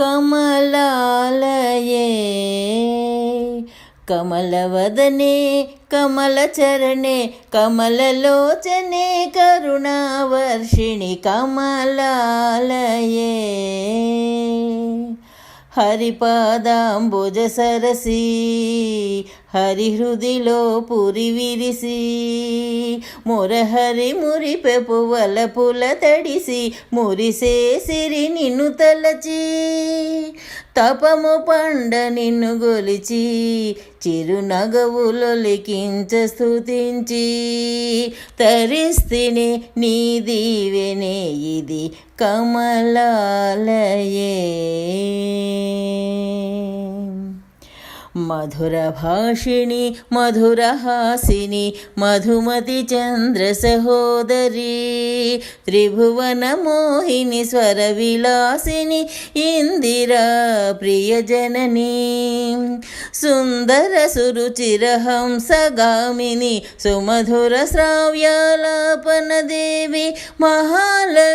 కమలాలయే. కమలవదనే కమలచరణే కమలలోచనే కరుణావర్షిణి కమలాలయే. హరిపాదాంబుజ సరసి హరిహృదిలో పురి విరిసి మురహరి మురిపెపు పుల తడిసి మురిసే సిరి నిన్ను తలచి తపము పండ నిన్ను గొలిచి చిరునగవులొలికించ స్థుతించి తరిస్తిని నీ దీవెనే ఇది కమలాలయే. मधुरभाषिणि मधुरहासिनि मधुमतिचन्द्रसहोदरी त्रिभुवनमोहिनि स्वरविलासिनि इन्दिरा प्रियजननी सुन्दरसुरुचिरहंसगामिनि सुमधुरश्राव्यालापनदेवि महाल